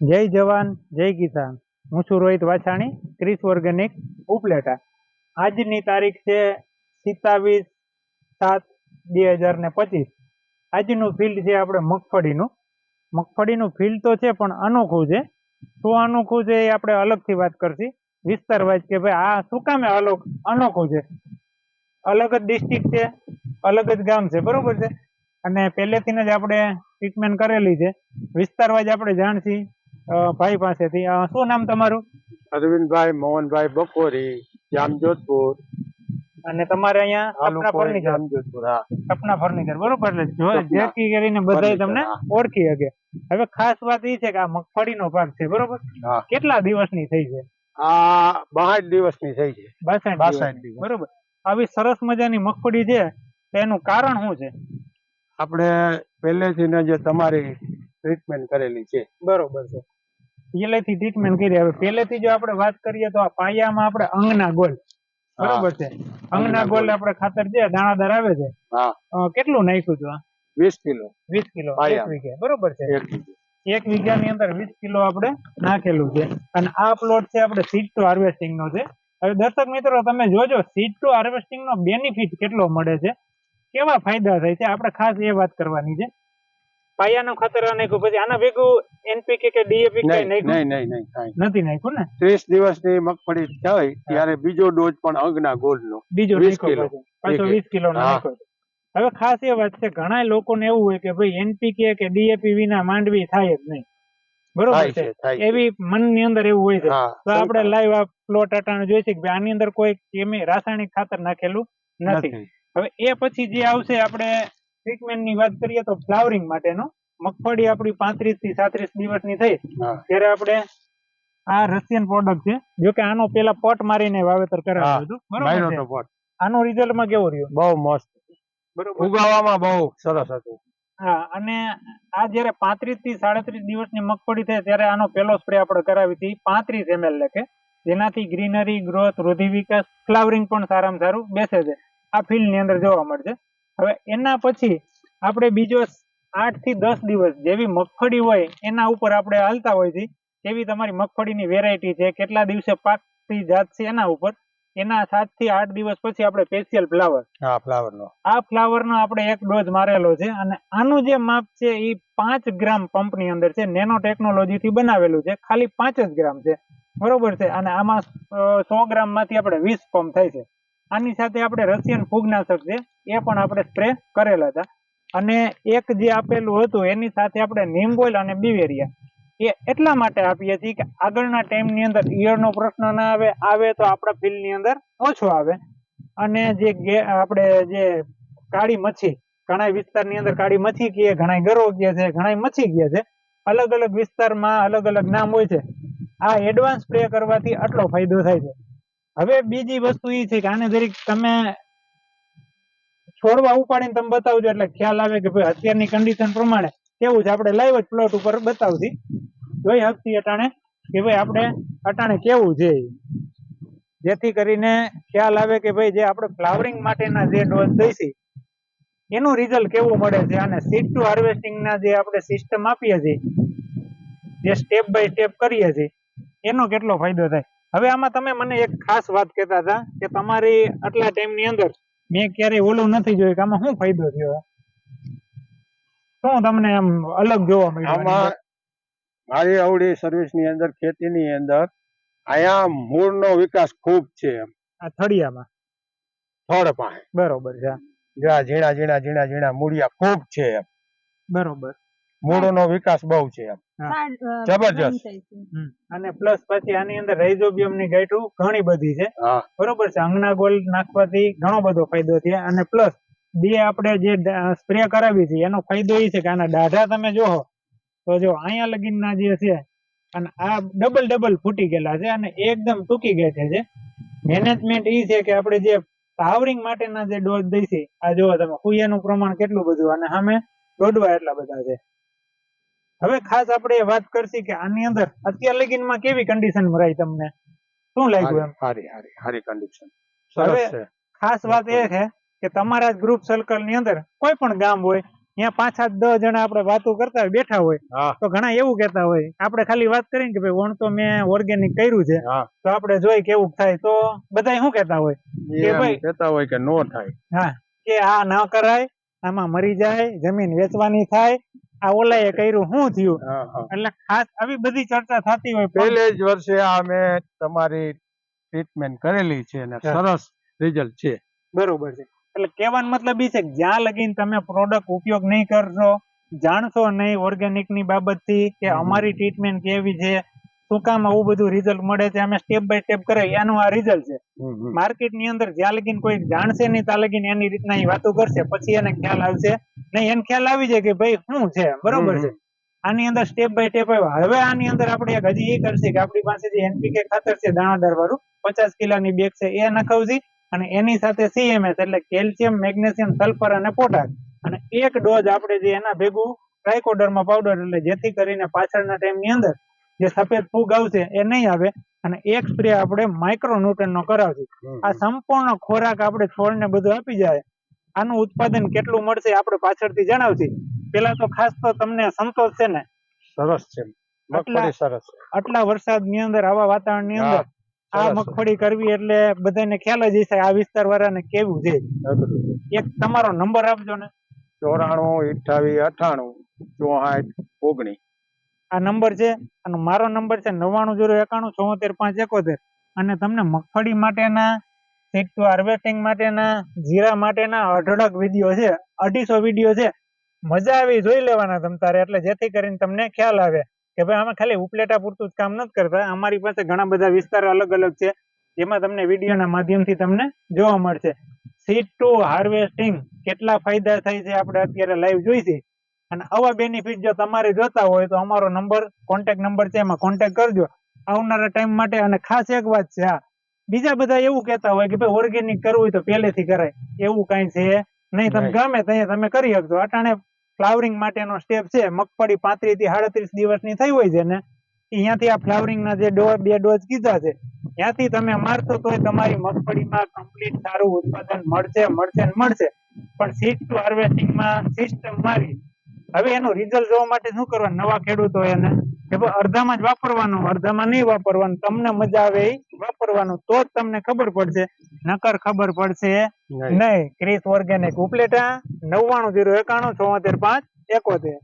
જય જવાન, જય કિસાન. હું છું રોહિત વાછાણી, ક્રિસ ઓર્ગેનિક ઉપલેટા. આજની તારીખ છે સિત્તાવીસ સાત બે હજાર ને પચીસ. આજનું ફિલ્ડ છે આપણે મગફળીનું. મગફળીનું ફિલ્ડ તો છે પણ અનોખું છે. શું અનોખું છે એ આપણે અલગથી વાત કરશી. વિસ્તાર વાઇઝ કે ભાઈ આ શું કામે અલગ અનોખું છે. અલગ જ ડિસ્ટ્રિક્ટ છે, અલગ જ ગામ છે, બરોબર છે? અને પહેલેથી જ આપણે ટ્રીટમેન્ટ કરેલી છે. વિસ્તાર વાઇઝ આપણે જાણશી ભાઈ પાસેથી. શું નામ તમારું? અરવિંદભાઈ મોહનભાઈ બપોરી જામજોધપુર. અને તમારે અહીંયા સપના ફર્નિચર? સપના ફર્નિચર બરોબર જેથી કરીને બધા તમને ઓળખી શકે. હવે ખાસ વાત એ છે કે આ મગફળીનો પાક છે બરોબર? કેટલા દિવસની થઈ છે? આ બાસઠ દિવસની થઈ છે. બાસઠ બાસઠ દિવસ. બરોબર. આવી સરસ મજાની મગફળી છે તેનું એનું કારણ શું છે? આપણે પહેલેથી જે તમારી ટ્રીટમેન્ટ કરેલી છે. બરોબર છે. પહેલેથી ટ્રીટમેન્ટ કરી હવે પહેલેથી જો આપણે વાત કરીએ તો આ પાયામાં આપણે અંગના ગોલ. બરોબર છે? અંગના ગોલ. આપણે ખાતર છે દાણાદાર આવે છે કેટલું નાખ્યું હતું વીસ કિલો. વીસ કિલો. એક. વીઘે. બરોબર છે? એક વીઘા. ની વીઘાની અંદર વીસ કિલો આપણે નાખેલું છે. અને આ પ્લોટ છે આપણે સીટ ટુ હાર્વેસ્ટિંગ નો છે. હવે દર્શક મિત્રો તમે જોજો સીટ ટુ હાર્વેસ્ટિંગ નો બેનિફિટ કેટલો મળે છે? કેવા ફાયદા થાય છે? આપણે ખાસ એ વાત કરવાની છે. પાયાનું ખાતર નાખ્યું. પછી આના ભેગું એનપીકે કે ડીએપી કે નહીં નહીં નહીં. નથી નાખ્યું ને? ત્રીસ દિવસની મગફળી થાય ત્યારે બીજો ડોઝ પણ અંગના ગોળનો. બીજો 20 કિલો. પાછો. વીસ કિલો નાખ્યો હવે ખાસ એ વાત છે ઘણા લોકોને એવું હોય કે ભાઈ એનપીકે કે ડીએપી વિના માંડવી થાય જ નહીં. બરોબર છે. એવી મનની અંદર એવું હોય છે. તો આપણે લાઈવ આ પ્લોટ અટાણે જોઈએ છે કે ભાઈ આની અંદર કોઈ કેમી રાસાયણિક ખાતર નાખેલું નથી. હવે એ પછી જે આવશે આપણે ટ્રીટમેન્ટની વાત કરીએ તો ફ્લાવરિંગ માટેનો. મગફળી આપણી પાંત્રીસથી સાત્રીસ દિવસની થઈ. ત્યારે આપણે આ રશિયન પ્રોડક્ટ છે. જો કે આનો પેલા પટ મારીને વાવેતર કરાવ્યું હતું. બરોબર આનું રિઝલ્ટમાં કેવું રહ્યું? બહુ મસ્ત. બરોબર. ઉગાવામાં બહુ સરસ હતું. હા અને આ જયારે પાંત્રીસથી સાડત્રીસ દિવસની મગફળી થાય ત્યારે આનો પેલો સ્પ્રે આપણે કરાવી હતી. પાંત્રીસ એમએલ લેખે જેનાથી ગ્રીનરી ગ્રોથ વૃદ્ધિ વિકાસ ફ્લાવરિંગ પણ સારામાં સારું બેસે છે. આ ફિલ્ડની અંદર જોવા મળશે. હવે એના પછી આપણે બીજો આઠથી દસ દિવસ જેવી મગફળી હોય એના ઉપર આપણે હાલતા હોય છે તેવી તમારી મગફળીની વેરાયટી છે. કેટલા દિવસે પાકતી જાત છે એના ઉપર. એના સાતથી આઠ દિવસ પછી આપણે સ્પેશિયલ ફ્લાવર હા ફ્લાવર નો. આ ફ્લાવર નો આપણે એક ડોઝ મારેલો છે અને આનું જે માપ છે એ પાંચ ગ્રામ પંપની અંદર છે. નેનો ટેકનોલોજી થી બનાવેલું છે. ખાલી પાંચ જ ગ્રામ છે. બરોબર છે? અને આમાં સો ગ્રામમાંથી આપણે વીસ પંપ થાય છે. આની સાથે આપણે રશિયન ફૂગનાશક છે એ પણ આપણે સ્પ્રે કરેલા હતા. અને એક જે આપેલું હતું, એની સાથે આપણે નિમ્બોલ અને બિવેરિયા. એ એટલા માટે આપીએ છીએ કે આગળના ટાઈમની અંદર ઈયળનો પ્રશ્ન ના આવે આવે તો આપણા ફિલ્ડની અંદર ઓછો આવે. અને જે આપણે જે કાળી મચ્છી ઘણા વિસ્તારની અંદર કાળી મચ્છી કહે ઘણા ગરો કહે છે ઘણા મચ્છી કહે છે અલગ અલગ વિસ્તારમાં અલગ અલગ નામ હોય છે. આ એડવાન્સ સ્પ્રે કરવાથી આટલો ફાયદો થાય છે. હવે બીજી વસ્તુ એ છે કે આને જરીક તમે છોડવા ઉપાડીને તમે બતાવજો. એટલે ખ્યાલ આવે કે ભાઈ અત્યારની કન્ડિશન પ્રમાણે કેવું છે? આપણે લાઈવ જ પ્લોટ ઉપર બતાવતી જોઈ શકતી અટાણે કે ભાઈ આપણે, અટાણે કેવું છે? જેથી કરીને ખ્યાલ આવે કે ભાઈ જે આપણે ફ્લાવરિંગ માટેના જે ડોઝ દઈશી એનું રિઝલ્ટ કેવું મળે છે? અને સીડ ટુ હાર્વેસ્ટિંગના જે આપણે સિસ્ટમ આપીએ છીએ, જે સ્ટેપ બાય સ્ટેપ કરીએ છીએ, એનો કેટલો ફાયદો થાય? હવે આમાં તમે મને એક ખાસ વાત કહેતા હતા કે તમારી આટલા ટાઈમની અંદર મેં ક્યારેય ઓલું નથી જોયું કે આમાં શું ફાયદો થયો? શું તમને આમ અલગ જોવા મળ્યું આમાં મારી અવળી સર્વિસની અંદર ખેતી ની અંદર અહીંયા મૂળ નો વિકાસ ખૂબ છે એમ. આ થળિયામાં? થળ પાસે. બરોબર છે. ઝીણા ઝીણા ઝીણા ઝીણા મૂળિયા ખૂબ છે એમ. બરોબર. મૂળો નો વિકાસ બહુ છે એમ. જબરજસ્ત. અને પ્લસ પછી આની અંદર રાઇઝોબિયમની ગાંઠું ઘણી બધી છે. બરોબર છે. અંગના ગોલ નાખવાથી ઘણો બધો ફાયદો છે. અને પ્લસ બે આપણે જે સ્પ્રે કરાવી છે એનો ફાયદો એ છે કે આના દાઢા તમે જોવો તો જો અહીંયા લગીનના જે છે અને આ ડબલ ડબલ ફૂટી ગયેલા છે અને એકદમ ટૂંકી ગયા છે. મેનેજમેન્ટ એ છે કે આપણે જે પાવરિંગ માટેના જે ડોઝ દઈશી આ જોવો તમે કુયાનું પ્રમાણ કેટલું બધું અને સામે દોડવા એટલા બધા છે. હવે ખાસ આપણે વાત કરશી કે આની અંદર અત્યાર લગીનમાં કેવી કન્ડિશન મરાય તમને? શું લાગ્યું એમ? સારી સારી સારી કન્ડિશન હવે ખાસ વાત એ છે કે તમારા ગ્રુપ સર્કલની અંદર કોઈ પણ ગામ હોય ત્યાં પાંચ સાત દસ જણા આપણે વાતો કરતા હોય બેઠા હોય તો ઘણા એવું કેતા હોય આપણે ખાલી વાત કરીને કે ભાઈ વણ તો મેં ઓર્ગેનિક કર્યું છે તો આપણે જોઈ કેવું થાય તો બધા શું કેતા હોય? કે ભાઈ- કેતા હોય કે નો થાય. હા કે આ ના કરાય આમાં મરી જાય જમીન વેચવાની થાય આ ઓલાએ કર્યું શું થયું? એટલે ખાસ આવી બધી ચર્ચા થતી હોય પહેલે જ વર્ષે આ મેં તમારી ટ્રીટમેન્ટ કરેલી છે અને સરસ રિઝલ્ટ છે. બરોબર છે. એટલે કહેવાનો મતલબ એ છે કે જ્યાં લગીન તમે પ્રોડક્ટ ઉપયોગ નહીં કરશો જાણશો નહીં ઓર્ગેનિકની બાબતથી કે અમારી ટ્રીટમેન્ટ કેવી છે શું કામ આવું બધું રિઝલ્ટ મળે છે અમે સ્ટેપ બાય સ્ટેપ કરે એનું આ રિઝલ્ટ છે. માર્કેટની અંદર જ્યાં લગીન કોઈ જાણશે નહીં ત્યાં લગીન એની રીતના એ વાતો કરશે પછી એને ખ્યાલ આવશે નહીં એને ખ્યાલ આવી જાય કે ભાઈ શું છે? બરોબર છે. આની અંદર સ્ટેપ બાય સ્ટેપ આવ્યા. હવે આની અંદર આપણે એક હજી એ કરશે કે આપણી પાસે જે એનપીકે ખાતર છે દાણાદાર વાળું પચાસ કિલોની બેગ છે એ નખાવજી અને એની સાથે સીએમએસ એટલે કેલ્શિયમ મેગ્નેશિયમ સલ્ફર અને પોટાશ. અને એક ડોઝ આપણે જે એના ભેગું ટ્રાયકોડરમાં પાવડર એટલે જેથી કરીને પાછળના ટાઈમની અંદર જે સફેદ ફૂગ આવશે એ નહીં આવે અને એક સ્પ્રે આપણે માઇક્રોન્યુટ્રન નો કરાવશું આ સંપૂર્ણ ખોરાક આપણે છોડને બધું આપી જાય. આનું ઉત્પાદન કેટલું મળશે આપણે પાછળથી જણાવશી. પેલા તો ખાસ તો તમને સંતોષ છે ને? સરસ છે. મગફળી સરસ આટલા વરસાદની અંદર આવા વાતાવરણની અંદર આ મગફળી કરવી એટલે બધાને ખ્યાલ જ હશે આ વિસ્તાર વાળાને કેવું છે. એક તમારો નંબર આપજો ને. ચોરાણું અઠાવીસ અઠાણું ચોહાઠ ઓગણીસ. આ નંબર છે અને મારો નંબર છે નવ્વાણું જીરો એકાણું ચોતેર પાંચ એકોતેર. અને તમને મગફળી માટેના સીટ ટુ હાર્વેસ્ટિંગ માટેના, જીરા માટેના અઢળક વીડિયો છે, અઢીસો વીડિયો છે. મજા આવી, જોઈ લેવાના તમ તારે, એટલે જેથી કરીને તમને ખ્યાલ આવે કે ભાઈ અમે ખાલી ઉપલેટા પૂરતું જ કામ નથી કરતા. અમારી પાસે ઘણા બધા વિસ્તાર અલગ અલગ છે, જેમાં તમને વિડીયોના માધ્યમથી તમને જોવા મળશે. સીટ ટુ હાર્વેસ્ટિંગ કેટલા ફાયદા થાય છે આપણે અત્યારે લાઈવ જોઈશી અને આવા બેનિફિટ જો તમારે જોતા હોય તો અમારો નંબર કોન્ટેક્ટ નંબર છે, એમાં કોન્ટેક્ટ કરજો. આવનારા ટાઈમ માટે અને ખાસ એક વાત છે હા બીજા બધા એવું કહેતા હોય કે ભાઈ ઓર્ગેનિક કરવું હોય તો પહેલેથી કરાય. એવું કાંઈ છે. નહીં તમે ગમે ત્યાં તમે કરી શકશો અટાણે ફ્લાવરિંગ માટેનો સ્ટેપ છે. મગફળી પાંત્રીસથી સાડત્રીસ દિવસની થઈ હોય છે ને અહીંયાથી આ ફ્લાવરિંગ ના જે ડોઝ બે ડોઝ કીધા છે ત્યાંથી તમે મારશો તોય તમારી મગફળીમાં કમ્પ્લીટ સારું ઉત્પાદન મળશે મળશે ને મળશે. પણ સીડ ટુ હાર્વેસ્ટિંગમાં સિસ્ટમ મારી હવે એનું રિઝલ્ટ જોવા માટે શું કરવાનું? નવા ખેડૂતો એને કે અડધામાં જ વાપરવાનું અડધામાં નહીં વાપરવાનું. તમને મજા આવે એ વાપરવાનું. તો જ તમને ખબર પડશે. નકર ખબર પડશે નહીં. નહીં. ક્રિસ ઓર્ગેનિક ઉપલેટા નવ્વાણું જીરો એકાણું ચોતેર પાંચ એકોતેર.